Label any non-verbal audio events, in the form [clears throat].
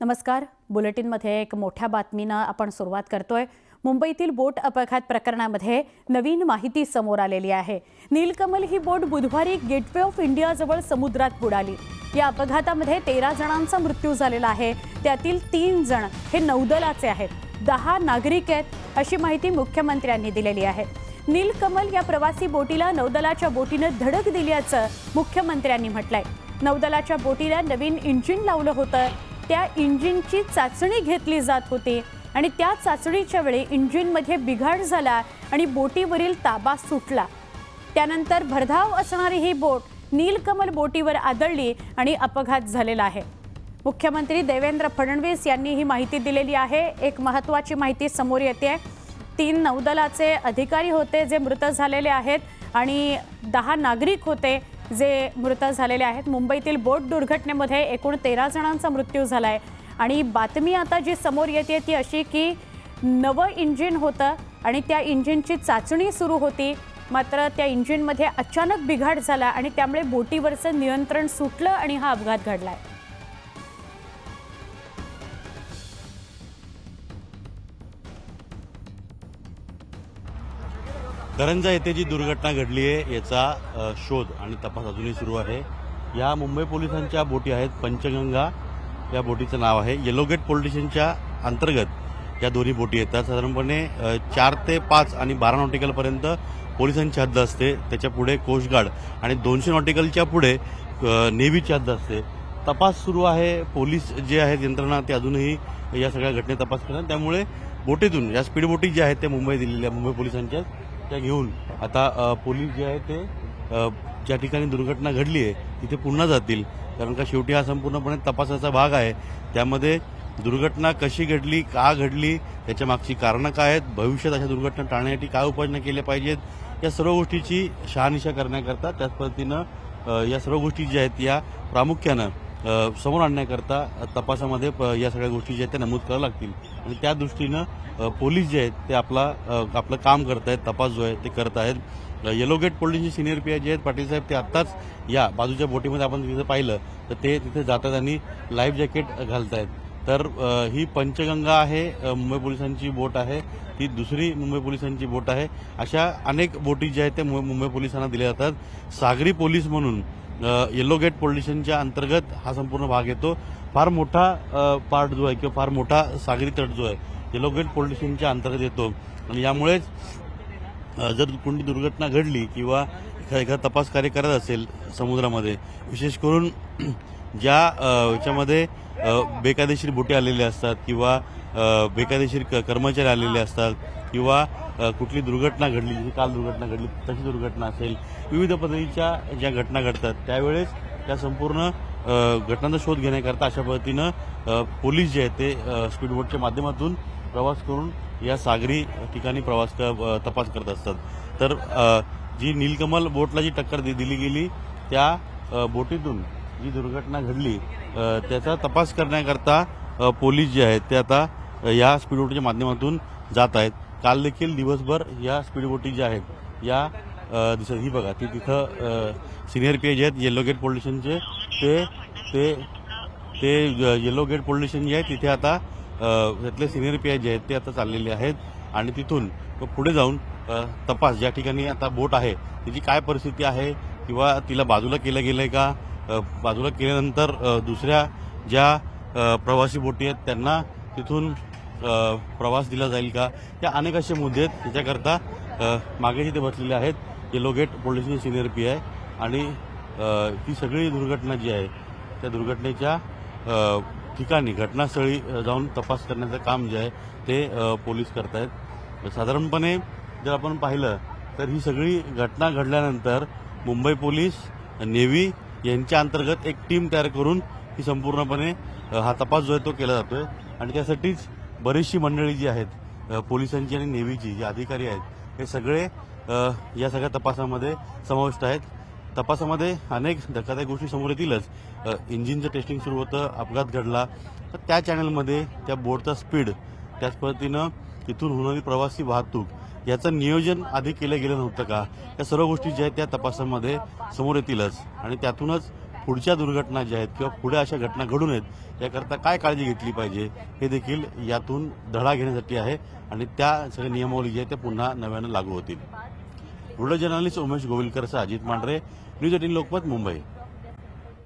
नमस्कार. बुलेटिनमध्ये एक मोठ्या बातमीनं आपण सुरुवात करतोय. मुंबईतील बोट अपघात प्रकरणामध्ये नवीन माहिती समोर आलेली आहे. नीलकमल ही बोट बुधवारी गेटवे ऑफ इंडियाजवळ समुद्रात बुडाली. या अपघातामध्ये तेरा जणांचा मृत्यू झालेला आहे. त्यातील तीन जण हे नौदलाचे आहेत. दहा नागरिक आहेत अशी माहिती मुख्यमंत्र्यांनी दिलेली आहे. नीलकमल या प्रवासी बोटीला नौदलाच्या बोटीनं धडक दिल्याचं मुख्यमंत्र्यांनी म्हटलंय. नौदलाच्या बोटीला नवीन इंजिन लावलं होतं. त्या इंजिनची चाचणी घेतली जात होती. आणि त्या चाचणीच्या वेळी इंजिनमध्ये बिघाड झाला आणि बोटीवरील ताबा सुटला. त्यानंतर भरधाव असणारी ही बोट नीलकमल बोटीवर आदळली आणि अपघात झालेला आहे. मुख्यमंत्री देवेंद्र फडणवीस यांनी ही माहिती दिलेली आहे. एक महत्त्वाची माहिती समोर येते. तीन नौदलाचे अधिकारी होते जे मृत झालेले आहेत आणि दहा नागरिक होते. जे मृत झालेले आहेत मुंबईतील बोट दुर्घटनेमध्ये एकूण तेरा जणांचा मृत्यू झाला आहे आणि बातमी आता जी समोर येते ती अशी की नवं इंजिन होतं आणि त्या इंजिनची चाचणी सुरू होती. मात्र त्या इंजिनमध्ये अचानक बिघाड झाला आणि त्यामुळे बोटीवरचं नियंत्रण सुटलं आणि हा अपघात घडला आहे करंजा येथे जी दुर्घटना घडली आहे याचा शोध आणि तपास अजूनही सुरू आहे. या मुंबई पोलिसांच्या बोटी आहेत पंचगंगा या बोटीचं नाव आहे. येलोगेट पोलिटिशनच्या अंतर्गत या दोन्ही बोटी येतात. साधारणपणे चार ते पाच आणि बारा नॉटिकलपर्यंत पोलिसांची हद्द असते. त्याच्या पुढे कोस्टगार्ड आणि दोनशे नॉटिकलच्या पुढे नेव्हीची हद्द असते. तपास सुरू आहे. पोलीस जे आहेत यंत्रणा ते अजूनही या सगळ्या घटने तपास करतात. त्यामुळे बोटीतून या स्पीड बोटी ज्या आहेत त्या मुंबई दिलेल्या मुंबई पोलिसांच्या त्या घेऊन. आता पोलीस जे आहे ते ज्या ठिकाणी दुर्घटना घडली आहे तिथे पुन्हा जातील. कारण का शेवटी हा संपूर्णपणे तपासाचा भाग आहे. त्यामध्ये दुर्घटना कशी घडली का घडली त्याच्या मागची कारणं काय आहेत भविष्यात अशा दुर्घटना टाळण्यासाठी काय उपाययोजना केल्या पाहिजेत या सर्व गोष्टीची शहानिशा करण्याकरता त्याच पद्धतीनं या सर्व गोष्टी ज्या आहेत या प्रामुख्यानं समोर आणण्याकरता तपासामध्ये प- या सगळ्या गोष्टी ज्या आहेत त्या नमूद कराव्या लागतील. आणि त्या दृष्टीनं पोलीस जे आहेत ते आपला आपलं काम करत आहेत तपास जो आहे ते करत आहेत येलो गेट पोलिसचे सिनियर पी आय जे आहेत पाटील साहेब ते आत्ताच या बाजूच्या बोटीमध्ये आपण तिथे पाहिलं तर ते तिथे जातात आणि लाईफ जॅकेट घालत आहेत तर ही पंचगंगा आहे मुंबई पोलिसांची बोट आहे ती दुसरी मुंबई पोलिसांची बोट आहे. अशा अनेक बोटी ज्या आहेत त्या मुंबई पोलिसांना दिल्या जातात. सागरी पोलीस म्हणून येलो गेट पोलीस अंतर्गत हा संपूर्ण भाग येतो. फार मोठा पार्ट जो आहे किंवा फार मोठा सागरी तट जो आहे येलोगेट पोलीस स्टेशनच्या अंतर्गत येतो. आणि यामुळेच जर कोणती दुर्घटना घडली किंवा एखादा एखादा तपास कार्य करत असेल समुद्रामध्ये विशेष करून [clears throat] ज्या याच्यामध्ये बेकायदेशीर बोटे आलेले असतात किंवा बेकायदेशीर क- कर्मचारी आलेले असतात किंवा कुठली दुर्घटना घडली जशी काल दुर्घटना घडली तशी दुर्घटना असेल विविध पद्धतीच्या ज्या घटना घडतात त्यावेळेस त्या संपूर्ण घटनांचा शोध घेण्याकरता अशा पद्धतीनं पोलीस जे आहेत ते स्पीडबोटच्या माध्यमातून प्रवास करून या सागरी ठिकाणी प्रवास क- तपास करत असतात. तर जी नीलकमल बोटला जी टक्कर दि- दिली गेली त्या बोटीतून जी दुर्घटना घडली त्याचा तपास करण्याकरता पोलीस जे आहेत ते आता या स्पीडबोटीच्या माध्यमातून जात आहेत. काल देखील दिवसभर या स्पीडबोटी ज्या आहेत या दिसत ही बघा ती तिथं सिनियर पी आहेत येल्लो गेट पोलीस स्टेशनचे ते ते ते येलो गेट पोलीस स्टेशन जे आहे तिथे आता त्यातले सिनियर पी आय जे आहेत ते आता चाललेले आहेत. आणि तिथून तो पुढे जाऊन तपास ज्या ठिकाणी आता बोट आहे तिची काय परिस्थिती आहे किंवा तिला बाजूला केलं गेलं आहे का बाजूला केल्यानंतर दुसऱ्या ज्या प्रवासी बोटी आहेत त्यांना तिथून प्रवास दिला जाईल का? या अनेक असे मुद्दे आहेत. त्याच्याकरता मागे जिथे बसलेले आहेत. Yellow gate police senior P I आणि ती सगळी दुर्घटना जी आहे त्या दुर्घटनेच्या ठिकाणी घटनास्थळी जाऊन तपास करण्याचं काम जे आहे ते पोलीस करत आहेत साधारणपणे जर आपण पाहिलं तर ही सगळी घटना घडल्यानंतर मुंबई पोलीस नेव्ही यांच्या अंतर्गत एक टीम तयार करून ही संपूर्णपणे हा तपास जो आहे तो केला जातोय. आणि त्यासाठीच बरीचशी मंडळी जी आहेत पोलिसांची आणि नेव्हीची जे अधिकारी आहेत हे सगळे या सगळ्या तपासामध्ये समाविष्ट आहेत. तपासामध्ये अनेक धक्कादायक गोष्टी समोर येतीलच. इंजिनचं टेस्टिंग सुरू होतं अपघात घडला. तर त्या चॅनलमध्ये त्या बोर्डचा स्पीड त्याच पद्धतीनं तिथून होणारी प्रवासी वाहतूक याचं नियोजन आधी केलं गेलं नव्हतं का? या सर्व गोष्टी ज्या आहेत त्या तपासामध्ये समोर येतीलच. आणि त्यातूनच पुढच्या दुर्घटना ज्या आहेत किंवा पुढे अशा घटना घडू नयेत याकरता काय काळजी घेतली पाहिजे हे देखील यातून धडा घेण्यासाठी आहे. आणि त्या सगळ्या नियमावली जी आहे त्या पुन्हा नव्यानं लागू होतील. व्हिडिओ जर्नलिस्ट उमेश गोविलकरचा अजित मांढरे न्यूज एटीन लोकमत मुंबई.